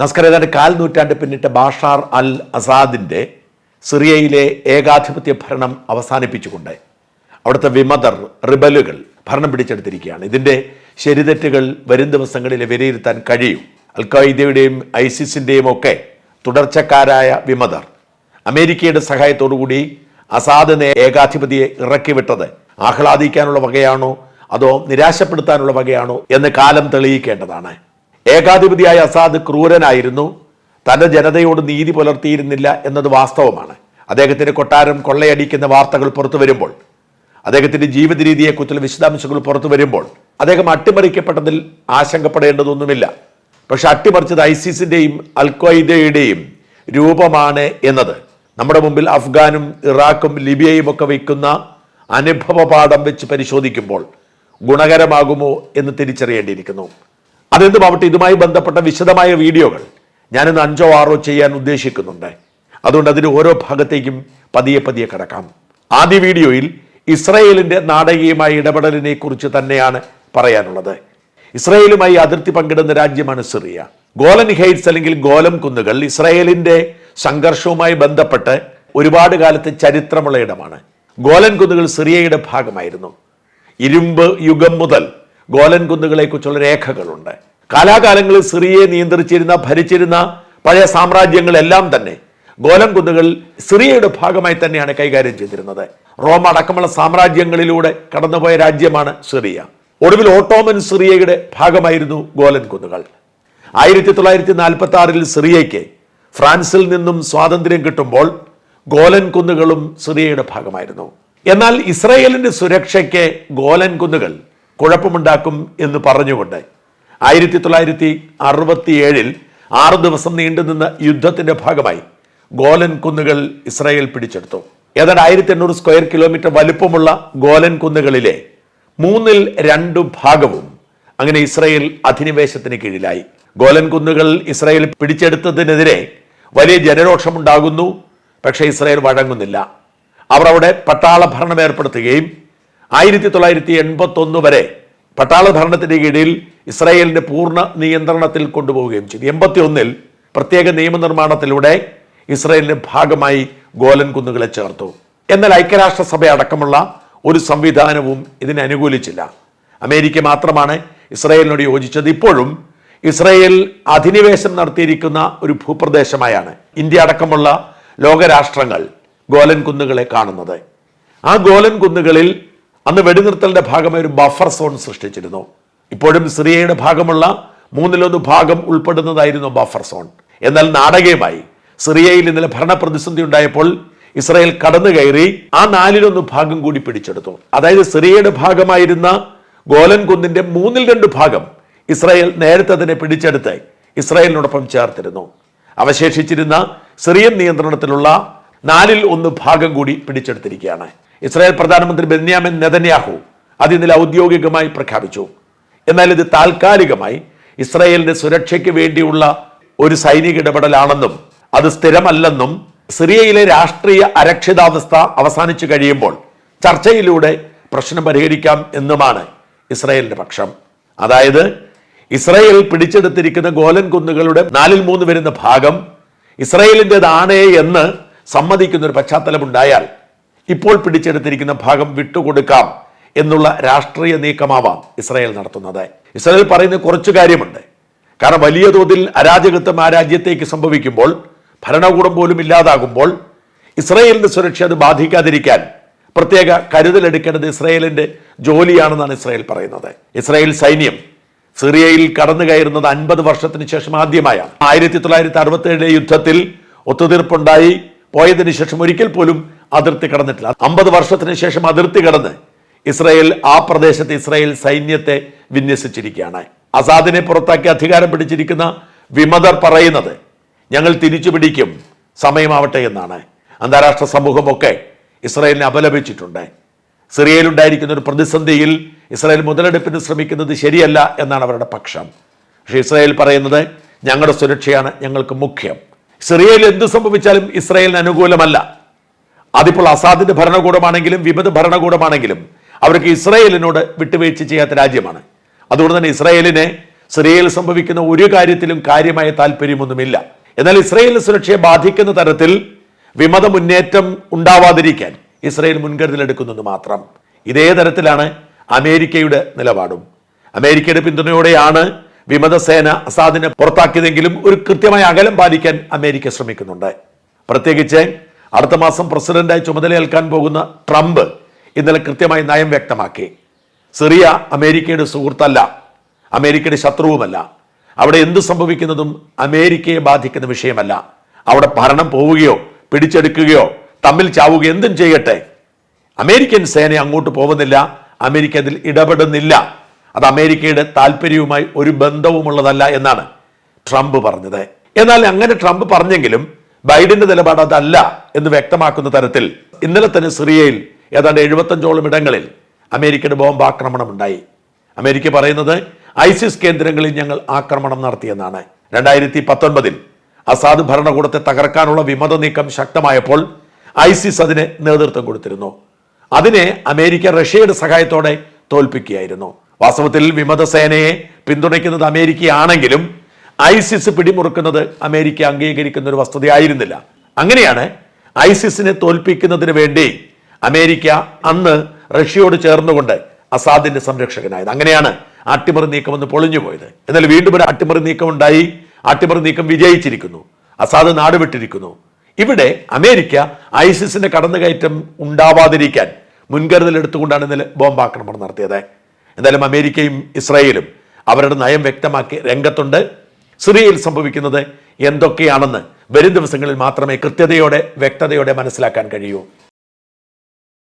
നസ്കർ ഏതാണ്ട് കാൽ നൂറ്റാണ്ട് പിന്നിട്ട ബാഷാർ അൽ അസാദിന്റെ സിറിയയിലെ ഏകാധിപത്യ ഭരണം അവസാനിപ്പിച്ചുകൊണ്ട് അവിടുത്തെ വിമതർ റിബലുകൾ ഭരണം പിടിച്ചെടുത്തിരിക്കുകയാണ്. ഇതിന്റെ ശരിതെറ്റുകൾ വരും ദിവസങ്ങളിൽ വിലയിരുത്താൻ കഴിയും. അൽ ഖായിദയുടെയും ഐസിസിന്റെയും ഒക്കെ തുടർച്ചക്കാരായ വിമതർ അമേരിക്കയുടെ സഹായത്തോടുകൂടി അസാദ് നേ- ഏകാധിപതിയെ ഇറക്കി വിട്ടത് ആഹ്ലാദിക്കാനുള്ള വകയാണോ? അതോ നിരാശപ്പെടുത്താനുള്ള വകയാണോ? എന്ന് കാലം തെളിയിക്കേണ്ടതാണ്. ഏകാധിപതിയായ അസാദ് ക്രൂരനായിരുന്നു. തന്റെ ജനതയോട് നീതി പുലർത്തിയിരുന്നില്ല എന്നത് വാസ്തവമാണ്. അദ്ദേഹത്തിന്റെ കൊട്ടാരം കൊള്ളയടിക്കുന്ന വാർത്തകൾ പുറത്തു വരുമ്പോൾ അദ്ദേഹത്തിന്റെ ജീവിത രീതിയെക്കുറിച്ചുള്ള വിശദാംശങ്ങൾ പുറത്തു വരുമ്പോൾ അദ്ദേഹം അട്ടിമറിക്കപ്പെട്ടതിൽ ആശങ്കപ്പെടേണ്ടതൊന്നുമില്ല. പക്ഷെ അട്ടിമറിച്ചത് ഐസിസിന്റെയും അൽക്വയ്ദയുടെയും രൂപമാണ് എന്നത്. നമ്മുടെ മുമ്പിൽ അഫ്ഗാനും ഇറാഖും ലിബിയയും ഒക്കെ വയ്ക്കുന്ന അനുഭവ പാഠം വെച്ച് പരിശോധിക്കുമ്പോൾ ഗുണകരമാകുമോ എന്ന് തിരിച്ചറിയേണ്ടിയിരിക്കുന്നു. അതെന്തുമാവട്ടെ ഇതുമായി ബന്ധപ്പെട്ട വിശദമായ വീഡിയോകൾ ഞാനിന്ന് അഞ്ചോ ആറോ ചെയ്യാൻ ഉദ്ദേശിക്കുന്നുണ്ട്. അതുകൊണ്ട് അതിന് ഓരോ ഭാഗത്തേക്കും പതിയെ പതിയെ കിടക്കാം. ആദ്യ വീഡിയോയിൽ ഇസ്രയേലിന്റെ നാടകീയമായ ഇടപെടലിനെ കുറിച്ച് തന്നെയാണ് പറയാനുള്ളത്. ഇസ്രയേലുമായി അതിർത്തി പങ്കിടുന്ന രാജ്യമാണ് സിറിയ. ഗോലൻ ഹെയ്റ്റ്സ് അല്ലെങ്കിൽ ഗോലം കുന്നുകൾ ഇസ്രയേലിന്റെ സംഘർഷവുമായി ബന്ധപ്പെട്ട് ഒരുപാട് കാലത്തെ ചരിത്രമുള്ള ഇടമാണ്. ഗോലൻ കുന്നുകൾ സിറിയയുടെ ഭാഗമായിരുന്നു. ഇരുമ്പ് യുഗം മുതൽ ഗോലൻ കുന്നുകളെ കുറിച്ചുള്ള രേഖകളുണ്ട്. കാലാകാലങ്ങളിൽ സിറിയയെ നിയന്ത്രിച്ചിരുന്ന ഭരിച്ചിരുന്ന പഴയ സാമ്രാജ്യങ്ങളെല്ലാം തന്നെ ഗോലൻ കുന്നുകൾ സിറിയയുടെ ഭാഗമായി തന്നെയാണ് കൈകാര്യം ചെയ്തിരുന്നത്. റോമ അടക്കമുള്ള സാമ്രാജ്യങ്ങളിലൂടെ കടന്നുപോയ രാജ്യമാണ് സിറിയ. ഒടുവിൽ ഓട്ടോമൻ സിറിയയുടെ ഭാഗമായിരുന്നു ഗോലൻ കുന്നുകൾ. ആയിരത്തി തൊള്ളായിരത്തി നാൽപ്പത്തി ആറിൽ സിറിയയ്ക്ക് ഫ്രാൻസിൽ നിന്നും സ്വാതന്ത്ര്യം കിട്ടുമ്പോൾ ഗോലൻ കുന്നുകളും സിറിയയുടെ ഭാഗമായിരുന്നു. എന്നാൽ ഇസ്രയേലിന്റെ സുരക്ഷയ്ക്ക് ഗോലൻ കുന്നുകൾ കുഴപ്പമുണ്ടാക്കും എന്ന് പറഞ്ഞുകൊണ്ട് ആയിരത്തി തൊള്ളായിരത്തി അറുപത്തിയേഴിൽ ആറു ദിവസം നീണ്ടുനിന്ന യുദ്ധത്തിന്റെ ഭാഗമായി ഗോലൻ കുന്നുകൾ ഇസ്രായേൽ പിടിച്ചെടുത്തു. ഏതാണ്ട് ആയിരത്തി എണ്ണൂറ് സ്ക്വയർ കിലോമീറ്റർ വലുപ്പമുള്ള ഗോലൻ കുന്നുകളിലെ മൂന്നിൽ രണ്ടു ഭാഗവും അങ്ങനെ ഇസ്രായേൽ അധിനിവേശത്തിന് കീഴിലായി. ഗോലൻ കുന്നുകൾ ഇസ്രായേൽ പിടിച്ചെടുത്തതിനെതിരെ വലിയ ജനരോഷമുണ്ടാകുന്നു. പക്ഷേ ഇസ്രായേൽ വഴങ്ങുന്നില്ല. അവർ അവിടെ പട്ടാള ഭരണം ഏർപ്പെടുത്തുകയും ആയിരത്തി തൊള്ളായിരത്തി എൺപത്തി ഒന്ന് വരെ പട്ടാള ഭരണത്തിന്റെ കീഴിൽ ഇസ്രായേലിന്റെ പൂർണ നിയന്ത്രണത്തിൽ കൊണ്ടുപോവുകയും ചെയ്തു. എൺപത്തി ഒന്നിൽ പ്രത്യേക നിയമനിർമ്മാണത്തിലൂടെ ഇസ്രായേലിന്റെ ഭാഗമായി ഗോലൻ കുന്നുകളെ ചേർത്തു. എന്നാൽ ഐക്യരാഷ്ട്രസഭ അടക്കമുള്ള ഒരു സംവിധാനവും ഇതിനെ അനുകൂലിച്ചില്ല. അമേരിക്ക മാത്രമാണ് ഇസ്രായേലിനോട് യോജിച്ചത്. ഇപ്പോഴും ഇസ്രായേൽ അധിനിവേശം നടത്തിയിരിക്കുന്ന ഒരു ഭൂപ്രദേശമായാണ് ഇന്ത്യ അടക്കമുള്ള ലോകരാഷ്ട്രങ്ങൾ ഗോലൻ കുന്നുകളെ കാണുന്നത്. ആ ഗോലൻ കുന്നുകളിൽ അന്ന് വെടിനിർത്തലിന്റെ ഭാഗമായി ഒരു ബഫർ സോൺ സൃഷ്ടിച്ചിരുന്നു. ഇപ്പോഴും സിറിയയുടെ ഭാഗമുള്ള മൂന്നിലൊന്ന് ഭാഗം ഉൾപ്പെടുന്നതായിരുന്നു ബഫർ സോൺ. എന്നാൽ നാടകീയമായി സിറിയയിൽ ഇന്നലെ ഭരണ പ്രതിസന്ധി ഉണ്ടായപ്പോൾ ഇസ്രായേൽ കടന്നു കയറി ആ നാലിലൊന്ന് ഭാഗം കൂടി പിടിച്ചെടുത്തു. അതായത് സിറിയയുടെ ഭാഗമായിരുന്ന ഗോലൻ കുന്നിന്റെ മൂന്നിൽ രണ്ട് ഭാഗം ഇസ്രായേൽ നേരത്തെ തന്നെ പിടിച്ചെടുത്ത് ഇസ്രായേലിനോടൊപ്പം ചേർത്തിരുന്നു. അവശേഷിച്ചിരുന്ന സിറിയൻ നിയന്ത്രണത്തിലുള്ള നാലിൽ ഒന്ന് ഭാഗം കൂടി പിടിച്ചെടുത്തിരിക്കുകയാണ്. ഇസ്രായേൽ പ്രധാനമന്ത്രി ബെന്യാമിൻ നെതന്യാഹു അത് ഔദ്യോഗികമായി പ്രഖ്യാപിച്ചു. എന്നാൽ ഇത് താൽക്കാലികമായി ഇസ്രായേലിന്റെ സുരക്ഷയ്ക്ക് വേണ്ടിയുള്ള ഒരു സൈനിക ഇടപെടലാണെന്നും അത് സ്ഥിരമല്ലെന്നും സിറിയയിലെ രാഷ്ട്രീയ അരക്ഷിതാവസ്ഥ അവസാനിച്ചു കഴിയുമ്പോൾ ചർച്ചയിലൂടെ പ്രശ്നം പരിഹരിക്കാം എന്നുമാണ് ഇസ്രായേലിന്റെ പക്ഷം. അതായത് ഇസ്രായേൽ പിടിച്ചെടുത്തിരിക്കുന്ന ഗോലൻ കുന്നുകളുടെ നാലിൽ മൂന്ന് വരുന്ന ഭാഗം ഇസ്രായേലിന്റെതാണ് എന്ന് സമ്മതിക്കുന്ന ഒരു പശ്ചാത്തലമുണ്ടായാൽ ഇപ്പോൾ പിടിച്ചെടുത്തിരിക്കുന്ന ഭാഗം വിട്ടുകൊടുക്കാം എന്നുള്ള രാഷ്ട്രീയ നീക്കമാവാം ഇസ്രായേൽ നടത്തുന്നത്. ഇസ്രായേൽ പറയുന്ന കുറച്ച് കാര്യമുണ്ട്. കാരണം വലിയ തോതിൽ അരാജകത്വം ആ രാജ്യത്തേക്ക് സംഭവിക്കുമ്പോൾ ഭരണകൂടം പോലും ഇല്ലാതാകുമ്പോൾ ഇസ്രായേലിന്റെ സുരക്ഷ അത് ബാധിക്കാതിരിക്കാൻ പ്രത്യേക കരുതലെടുക്കേണ്ടത് ഇസ്രായേലിന്റെ ജോലിയാണെന്നാണ് ഇസ്രായേൽ പറയുന്നത്. ഇസ്രായേൽ സൈന്യം സിറിയയിൽ കടന്നു കയറുന്നത് അൻപത് വർഷത്തിന് ശേഷം ആദ്യമായാണ്. ആയിരത്തി തൊള്ളായിരത്തി അറുപത്തി യുദ്ധത്തിൽ ഒത്തുതീർപ്പുണ്ടായി. പോയതിനു ശേഷം ഒരിക്കൽ പോലും അതിർത്തി കടന്നിട്ടില്ല. അമ്പത് വർഷത്തിന് ശേഷം അതിർത്തി കടന്ന് ഇസ്രായേൽ ആ പ്രദേശത്ത് ഇസ്രായേൽ സൈന്യത്തെ വിന്യസിച്ചിരിക്കുകയാണ്. അസാദിനെ പുറത്താക്കി അധികാരം പിടിച്ചിരിക്കുന്ന വിമതർ പറയുന്നത് ഞങ്ങൾ തിരിച്ചു പിടിക്കും. സമയമാവട്ടെ എന്നാണ്. അന്താരാഷ്ട്ര സമൂഹമൊക്കെ ഇസ്രായേലിനെ അപലപിച്ചിട്ടുണ്ട്. സിറിയയിലുണ്ടായിരിക്കുന്ന ഒരു പ്രതിസന്ധിയിൽ ഇസ്രായേൽ മുതലെടുപ്പിന് ശ്രമിക്കുന്നത് ശരിയല്ല എന്നാണ് അവരുടെ പക്ഷം. പക്ഷേ ഇസ്രായേൽ പറയുന്നത് ഞങ്ങളുടെ സുരക്ഷയാണ് ഞങ്ങൾക്ക് മുഖ്യം. സിറിയയിൽ എന്ത് സംഭവിച്ചാലും ഇസ്രായേലിന് അനുകൂലമല്ല. അതിപ്പോൾ അസാദിന്റെ ഭരണകൂടമാണെങ്കിലും വിമത ഭരണകൂടമാണെങ്കിലും അവർക്ക് ഇസ്രയേലിനോട് വിട്ടുവീഴ്ച ചെയ്യാത്ത രാജ്യമാണ്. അതുകൊണ്ട് തന്നെ ഇസ്രായേലിനെ സിറിയയിൽ സംഭവിക്കുന്ന ഒരു കാര്യത്തിലും കാര്യമായ താല്പര്യമൊന്നുമില്ല. എന്നാൽ ഇസ്രയേലിന്റെ സുരക്ഷയെ ബാധിക്കുന്ന തരത്തിൽ വിമത മുന്നേറ്റം ഉണ്ടാവാതിരിക്കാൻ ഇസ്രയേൽ മുൻകരുതലെടുക്കുന്നത് മാത്രം. ഇതേ തരത്തിലാണ് അമേരിക്കയുടെ നിലപാടും. അമേരിക്കയുടെ പിന്തുണയോടെയാണ് വിമതസേന അസാദിനെ പുറത്താക്കിയതെങ്കിലും ഒരു കൃത്യമായ അകലം പാലിക്കാൻ അമേരിക്ക ശ്രമിക്കുന്നുണ്ട്. പ്രത്യേകിച്ച് അടുത്ത മാസം പ്രസിഡന്റായി ചുമതലയേൽക്കാൻ പോകുന്ന ട്രംപ് ഇന്നലെ കൃത്യമായി നയം വ്യക്തമാക്കി. സിറിയ അമേരിക്കയുടെ സുഹൃത്തല്ല. അമേരിക്കയുടെ ശത്രുവുമല്ല. അവിടെ എന്ത് സംഭവിക്കുന്നതും അമേരിക്കയെ ബാധിക്കുന്ന വിഷയമല്ല. അവിടെ ഭരണം പോവുകയോ പിടിച്ചെടുക്കുകയോ തമ്മിൽ ചാവുകയോ എന്തും ചെയ്യട്ടെ. അമേരിക്കൻ സേന അങ്ങോട്ട് പോകുന്നില്ല. അമേരിക്ക അതിൽ ഇടപെടുന്നില്ല. അത് അമേരിക്കയുടെ താല്പര്യവുമായി ഒരു ബന്ധവുമുള്ളതല്ല എന്നാണ് ട്രംപ് പറഞ്ഞത്. എന്നാൽ അങ്ങനെ ട്രംപ് പറഞ്ഞെങ്കിലും ബൈഡന്റെ നിലപാട് അതല്ല എന്ന് വ്യക്തമാക്കുന്ന തരത്തിൽ ഇന്നലെ തന്നെ സിറിയയിൽ ഏതാണ്ട് എഴുപത്തഞ്ചോളം ഇടങ്ങളിൽ അമേരിക്കയുടെ ബോംബ് ആക്രമണം ഉണ്ടായി അമേരിക്ക പറയുന്നത് ഐസിസ് കേന്ദ്രങ്ങളിൽ ഞങ്ങൾ ആക്രമണം നടത്തിയെന്നാണ്. രണ്ടായിരത്തി പത്തൊൻപതിൽ അസാദ് ഭരണകൂടത്തെ തകർക്കാനുള്ള വിമത നീക്കം ശക്തമായപ്പോൾ ഐസിസ് അതിന് നേതൃത്വം കൊടുത്തിരുന്നു. അതിനെ അമേരിക്ക റഷ്യയുടെ സഹായത്തോടെ തോൽപ്പിക്കുകയായിരുന്നു. വാസ്തവത്തിൽ വിമത സേനയെ പിന്തുണയ്ക്കുന്നത് അമേരിക്കയാണെങ്കിലും ഐസിസ് പിടിമുറുക്കുന്നത് അമേരിക്ക അംഗീകരിക്കുന്ന ഒരു വസ്തുതയായിരുന്നില്ല. അങ്ങനെയാണ് ഐസിസിനെ തോൽപ്പിക്കുന്നതിന് വേണ്ടി അമേരിക്ക അന്ന് റഷ്യയോട് ചേർന്നുകൊണ്ട് അസാദിന്റെ സംരക്ഷകനായത്. അങ്ങനെയാണ് അട്ടിമറി നീക്കം ഒന്ന് പൊളിഞ്ഞു പോയത് എന്നാൽ വീണ്ടും ഒരു അട്ടിമറി നീക്കം ഉണ്ടായി അട്ടിമറി നീക്കം വിജയിച്ചിരിക്കുന്നു. അസാദ് നാടുവിട്ടിരിക്കുന്നു ഇവിടെ അമേരിക്ക ഐസിസിന്റെ കടന്നുകയറ്റം ഉണ്ടാവാതിരിക്കാൻ മുൻകരുതൽ എടുത്തുകൊണ്ടാണ് ഇന്നലെ ബോംബാക്രമണം നടത്തിയത്. എന്തായാലും അമേരിക്കയും ഇസ്രായേലും അവരുടെ നയം വ്യക്തമാക്കി രംഗത്തുണ്ട്. സിറിയയിൽ സംഭവിക്കുന്നത് എന്തൊക്കെയാണെന്ന് വരും ദിവസങ്ങളിൽ മാത്രമേ കൃത്യതയോടെ വ്യക്തതയോടെ മനസ്സിലാക്കാൻ കഴിയൂ.